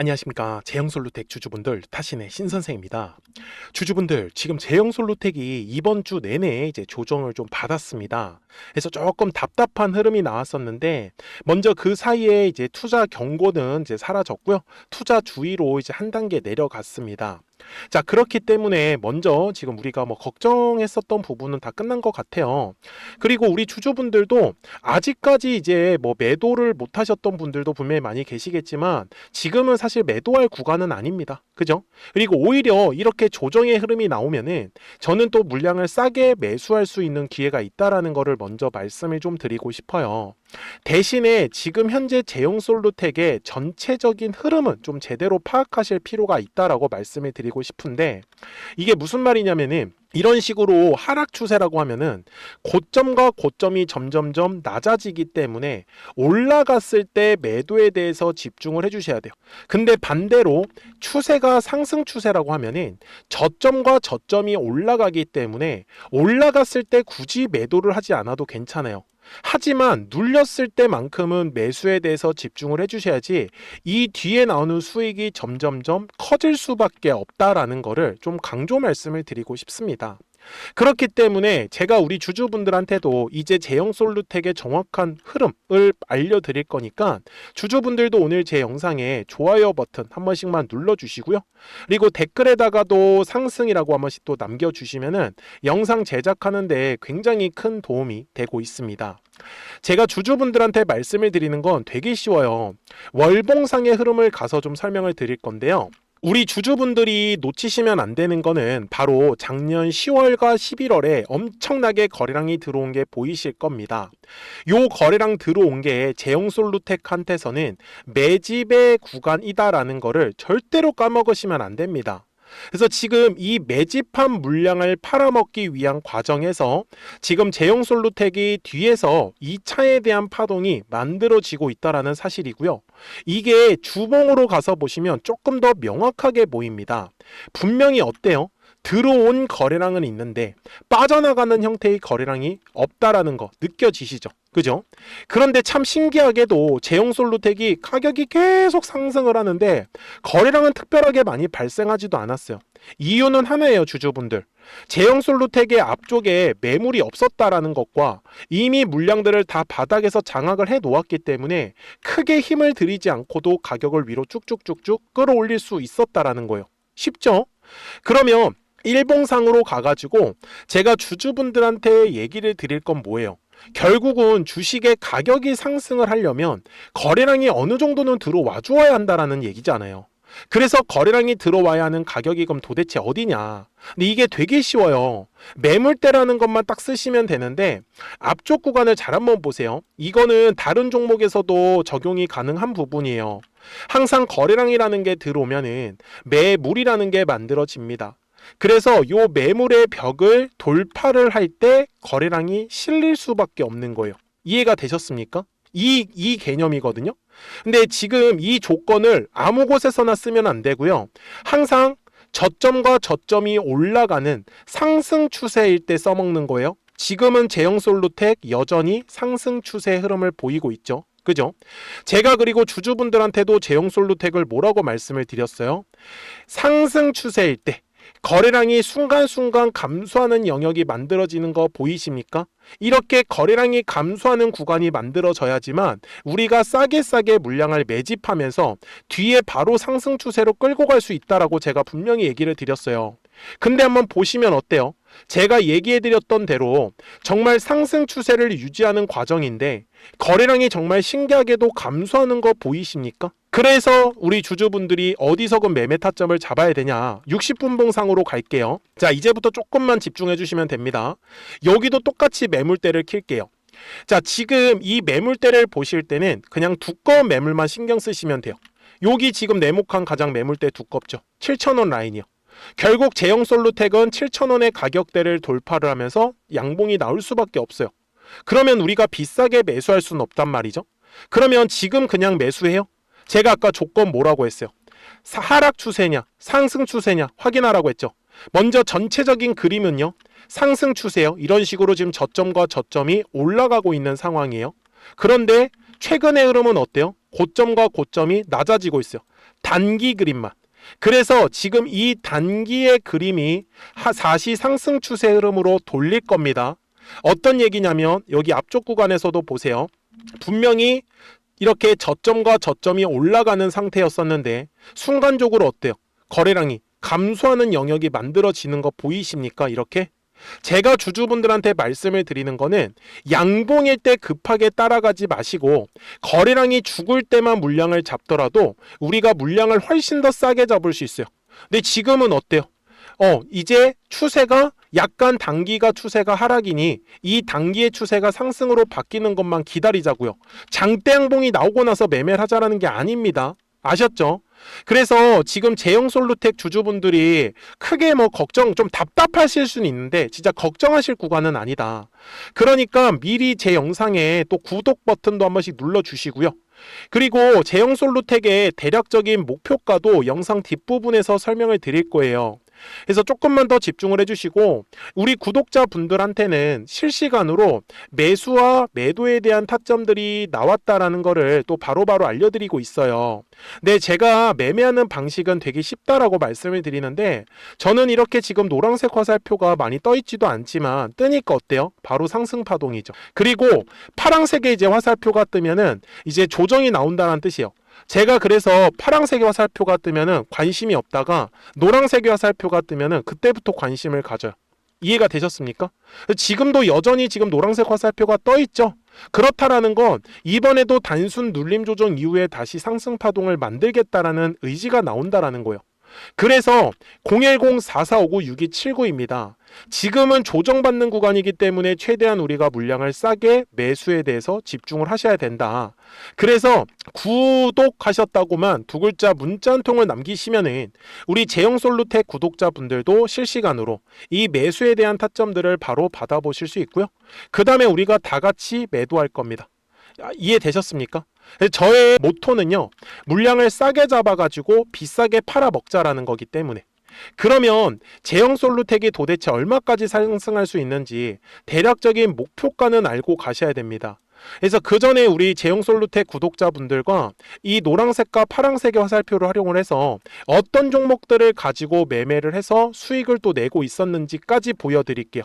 안녕하십니까 제형솔루텍 주주분들 타신의 신선생입니다. 주주분들 지금 제형솔루텍이 이번 주 내내 이제 조정을 좀 받았습니다. 그래서 조금 답답한 흐름이 나왔었는데 먼저 그 사이에 이제 투자 경고는 이제 사라졌고요. 투자 주의로 이제 한 단계 내려갔습니다. 자 그렇기 때문에 먼저 지금 우리가 뭐 걱정했었던 부분은 다 끝난 것 같아요. 그리고 우리 주주분들도 아직까지 이제 뭐 매도를 못 하셨던 분들도 분명히 많이 계시겠지만 지금은 사실 매도할 구간은 아닙니다. 그죠? 그리고 오히려 이렇게 조정의 흐름이 나오면은 저는 또 물량을 싸게 매수할 수 있는 기회가 있다라는 거를 먼저 말씀을 좀 드리고 싶어요. 대신에 지금 현재 제형 솔루텍의 전체적인 흐름은 좀 제대로 파악하실 필요가 있다라고 말씀을 드리고 싶은데 이게 무슨 말이냐면은 이런 식으로 하락 추세라고 하면은 고점과 고점이 점점점 낮아지기 때문에 올라갔을 때 매도에 대해서 집중을 해주셔야 돼요. 근데 반대로 추세가 상승 추세라고 하면은 저점과 저점이 올라가기 때문에 올라갔을 때 굳이 매도를 하지 않아도 괜찮아요. 하지만 눌렸을 때만큼은 매수에 대해서 집중을 해주셔야지 이 뒤에 나오는 수익이 점점점 커질 수밖에 없다라는 거를 좀 강조 말씀을 드리고 싶습니다. 그렇기 때문에 제가 우리 주주분들한테도 이제 제형 솔루텍의 정확한 흐름을 알려드릴 거니까 주주분들도 오늘 제 영상에 좋아요 버튼 한 번씩만 눌러주시고요. 그리고 댓글에다가도 상승이라고 한 번씩 또 남겨주시면은 영상 제작하는데 굉장히 큰 도움이 되고 있습니다. 제가 주주분들한테 말씀을 드리는 건 되게 쉬워요. 월봉상의 흐름을 가서 좀 설명을 드릴 건데요. 우리 주주분들이 놓치시면 안 되는 거는 바로 작년 10월과 11월에 엄청나게 거래량이 들어온 게 보이실 겁니다. 요 거래량 들어온 게 제형솔루텍한테서는 매집의 구간이다라는 거를 절대로 까먹으시면 안 됩니다. 그래서 지금 이 매집한 물량을 팔아먹기 위한 과정에서 지금 제형 솔루텍이 뒤에서 이 차에 대한 파동이 만들어지고 있다라는 사실이고요. 이게 주봉으로 가서 보시면 조금 더 명확하게 보입니다. 분명히 어때요? 들어온 거래량은 있는데 빠져나가는 형태의 거래량이 없다라는 거 느껴지시죠? 그죠? 그런데 참 신기하게도 제형솔루텍이 가격이 계속 상승을 하는데 거래량은 특별하게 많이 발생하지도 않았어요. 이유는 하나예요, 주주분들. 제형솔루텍의 앞쪽에 매물이 없었다라는 것과 이미 물량들을 다 바닥에서 장악을 해 놓았기 때문에 크게 힘을 들이지 않고도 가격을 위로 쭉쭉쭉쭉 끌어올릴 수 있었다라는 거예요. 쉽죠? 그러면 일봉상으로 가가지고 제가 주주분들한테 얘기를 드릴 건 뭐예요? 결국은 주식의 가격이 상승을 하려면 거래량이 어느 정도는 들어와 주어야 한다라는 얘기잖아요. 그래서 거래량이 들어와야 하는 가격이 그럼 도대체 어디냐? 근데 이게 되게 쉬워요. 매물대라는 것만 딱 쓰시면 되는데 앞쪽 구간을 잘 한번 보세요. 이거는 다른 종목에서도 적용이 가능한 부분이에요. 항상 거래량이라는 게 들어오면은 매물이라는 게 만들어집니다. 그래서 요 매물의 벽을 돌파를 할 때 거래량이 실릴 수밖에 없는 거예요. 이해가 되셨습니까? 이, 이 개념이거든요. 근데 지금 이 조건을 아무 곳에서나 쓰면 안 되고요. 항상 저점과 저점이 올라가는 상승 추세일 때 써먹는 거예요. 지금은 제형솔루텍 여전히 상승 추세 흐름을 보이고 있죠. 그죠? 제가 그리고 주주분들한테도 제형솔루텍을 뭐라고 말씀을 드렸어요? 상승 추세일 때 거래량이 순간순간 감소하는 영역이 만들어지는 거 보이십니까? 이렇게 거래량이 감소하는 구간이 만들어져야지만 우리가 싸게 싸게 물량을 매집하면서 뒤에 바로 상승 추세로 끌고 갈 수 있다라고 제가 분명히 얘기를 드렸어요. 근데 한번 보시면 어때요? 제가 얘기해드렸던 대로 정말 상승 추세를 유지하는 과정인데 거래량이 정말 신기하게도 감소하는 거 보이십니까? 그래서 우리 주주분들이 어디서건 매매 타점을 잡아야 되냐. 60분봉상으로 갈게요. 자 이제부터 조금만 집중해 주시면 됩니다. 여기도 똑같이 매물대를 킬게요. 자 지금 이 매물대를 보실 때는 그냥 두꺼운 매물만 신경 쓰시면 돼요. 여기 지금 네모칸 가장 매물대 두껍죠? 7,000원 라인이요. 결국 제형 솔루텍은 7,000원의 가격대를 돌파를 하면서 양봉이 나올 수밖에 없어요. 그러면 우리가 비싸게 매수할 수는 없단 말이죠. 그러면 지금 그냥 매수해요? 제가 아까 조건 뭐라고 했어요? 사- 하락 추세냐, 상승 추세냐 확인하라고 했죠. 먼저 전체적인 그림은요. 상승 추세요. 이런 식으로 지금 저점과 저점이 올라가고 있는 상황이에요. 그런데 최근의 흐름은 어때요? 고점과 고점이 낮아지고 있어요. 단기 그림만. 그래서 지금 이 단기의 그림이 하- 다시 상승 추세 흐름으로 돌릴 겁니다. 어떤 얘기냐면 여기 앞쪽 구간에서도 보세요. 분명히 이렇게 저점과 저점이 올라가는 상태였었는데 순간적으로 어때요? 거래량이 감소하는 영역이 만들어지는 거 보이십니까? 이렇게 제가 주주분들한테 말씀을 드리는 거는 양봉일 때 급하게 따라가지 마시고 거래량이 죽을 때만 물량을 잡더라도 우리가 물량을 훨씬 더 싸게 잡을 수 있어요. 근데 지금은 어때요? 어, 이제 추세가 약간 단기가 추세가 하락이니 이 단기의 추세가 상승으로 바뀌는 것만 기다리자고요. 장대 양봉이 나오고 나서 매매를 하자라는 게 아닙니다. 아셨죠? 그래서 지금 제형 솔루텍 주주분들이 크게 뭐 걱정 좀 답답하실 수는 있는데 진짜 걱정하실 구간은 아니다. 그러니까 미리 제 영상에 또 구독 버튼도 한 번씩 눌러 주시고요. 그리고 제형 솔루텍의 대략적인 목표가도 영상 뒷부분에서 설명을 드릴 거예요. 그래서 조금만 더 집중을 해주시고 우리 구독자분들한테는 실시간으로 매수와 매도에 대한 타점들이 나왔다라는 거를 또 바로바로 알려드리고 있어요. 네, 제가 매매하는 방식은 되게 쉽다라고 말씀을 드리는데 저는 이렇게 지금 노란색 화살표가 많이 떠 있지도 않지만 뜨니까 어때요? 바로 상승 파동이죠. 그리고 파란색의 이제 화살표가 뜨면은 이제 조정이 나온다는 뜻이에요. 제가 그래서 파란색의 화살표가 뜨면은 관심이 없다가 노란색의 화살표가 뜨면은 그때부터 관심을 가져요. 이해가 되셨습니까? 지금도 여전히 지금 노란색 화살표가 떠 있죠. 그렇다라는 건 이번에도 단순 눌림 조정 이후에 다시 상승 파동을 만들겠다라는 의지가 나온다라는 거예요. 그래서 010-4459-6279입니다. 지금은 조정받는 구간이기 때문에 최대한 우리가 물량을 싸게 매수에 대해서 집중을 하셔야 된다. 그래서 구독하셨다고만 두 글자 문자 한 통을 남기시면은 우리 제형 솔루텍 구독자분들도 실시간으로 이 매수에 대한 타점들을 바로 받아보실 수 있고요. 그 다음에 우리가 다 같이 매도할 겁니다. 아, 이해되셨습니까? 저의 모토는요, 물량을 싸게 잡아가지고 비싸게 팔아 먹자라는 거기 때문에. 그러면 제형 솔루텍이 도대체 얼마까지 상승할 수 있는지 대략적인 목표가는 알고 가셔야 됩니다. 그래서 그 전에 우리 제형 솔루텍 구독자분들과 이 노란색과 파란색의 화살표를 활용을 해서 어떤 종목들을 가지고 매매를 해서 수익을 또 내고 있었는지까지 보여드릴게요.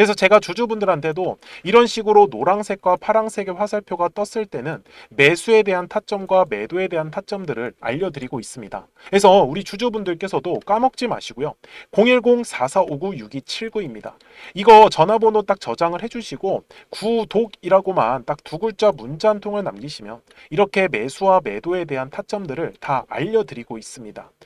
그래서 제가 주주분들한테도 이런 식으로 노란색과 파란색의 화살표가 떴을 때는 매수에 대한 타점과 매도에 대한 타점들을 알려드리고 있습니다. 그래서 우리 주주분들께서도 까먹지 마시고요. 010-4459-6279입니다. 이거 전화번호 딱 저장을 해주시고 구독이라고만 딱 두 글자 문자 한 통을 남기시면 이렇게 매수와 매도에 대한 타점들을 다 알려드리고 있습니다.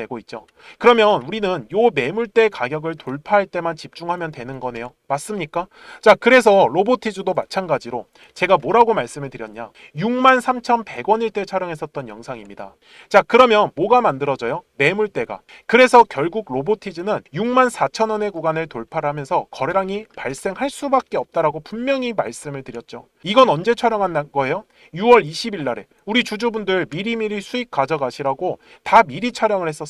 내고 있죠. 그러면 우리는 요 매물대 가격을 돌파할 때만 집중하면 되는 거네요. 맞습니까? 자, 그래서 로보티즈도 마찬가지로 제가 뭐라고 말씀을 드렸냐? 63,100원일 때 촬영했었던 영상입니다. 자, 그러면 뭐가 만들어져요? 매물대가. 그래서 결국 로보티즈는 64,000원의 구간을 돌파를 하면서 거래량이 발생할 수밖에 없다라고 분명히 말씀을 드렸죠. 이건 언제 촬영한 거예요? 6월 20일 날에 우리 주주분들 미리미리 수익 가져가시라고 다 미리 촬영을 했었어요.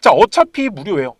자 어차피 무료예요.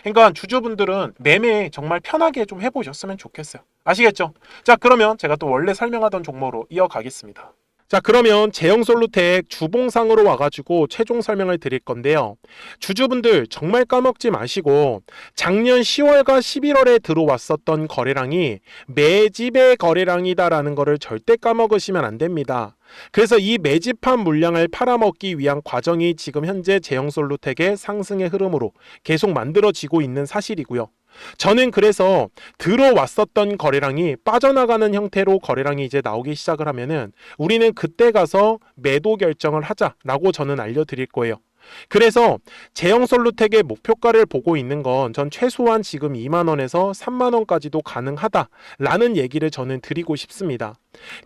그러니까 주주분들은 매매 정말 편하게 좀 해보셨으면 좋겠어요. 아시겠죠? 자 그러면 제가 또 원래 설명하던 종목으로 이어가겠습니다. 자 그러면 제형솔루텍 주봉상으로 와가지고 최종 설명을 드릴 건데요. 주주분들 정말 까먹지 마시고 작년 10월과 11월에 들어왔었던 거래량이 매집의 거래량이다라는 거를 절대 까먹으시면 안 됩니다. 그래서 이 매집한 물량을 팔아먹기 위한 과정이 지금 현재 제형솔루텍의 상승의 흐름으로 계속 만들어지고 있는 사실이고요. 저는 그래서 들어왔었던 거래량이 빠져나가는 형태로 거래량이 이제 나오기 시작을 하면은 우리는 그때 가서 매도 결정을 하자라고 저는 알려드릴 거예요. 그래서 제형 솔루텍의 목표가를 보고 있는 건 전 최소한 지금 2만 원에서 3만 원까지도 가능하다라는 얘기를 저는 드리고 싶습니다.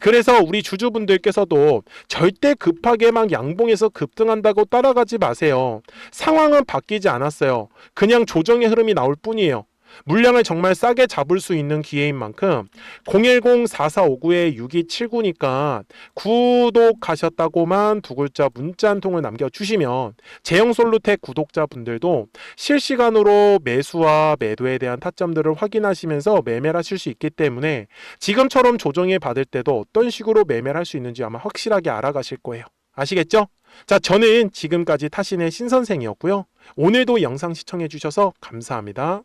그래서 우리 주주분들께서도 절대 급하게 막 양봉에서 급등한다고 따라가지 마세요. 상황은 바뀌지 않았어요. 그냥 조정의 흐름이 나올 뿐이에요. 물량을 정말 싸게 잡을 수 있는 기회인 만큼 010-4459-6279니까 구독하셨다고만 두 글자 문자 한 통을 남겨주시면 제형솔루텍 구독자분들도 실시간으로 매수와 매도에 대한 타점들을 확인하시면서 매매를 하실 수 있기 때문에 지금처럼 조정에 받을 때도 어떤 식으로 매매를 할 수 있는지 아마 확실하게 알아가실 거예요. 아시겠죠? 자, 저는 지금까지 타신의 신선생이었고요. 오늘도 영상 시청해 주셔서 감사합니다.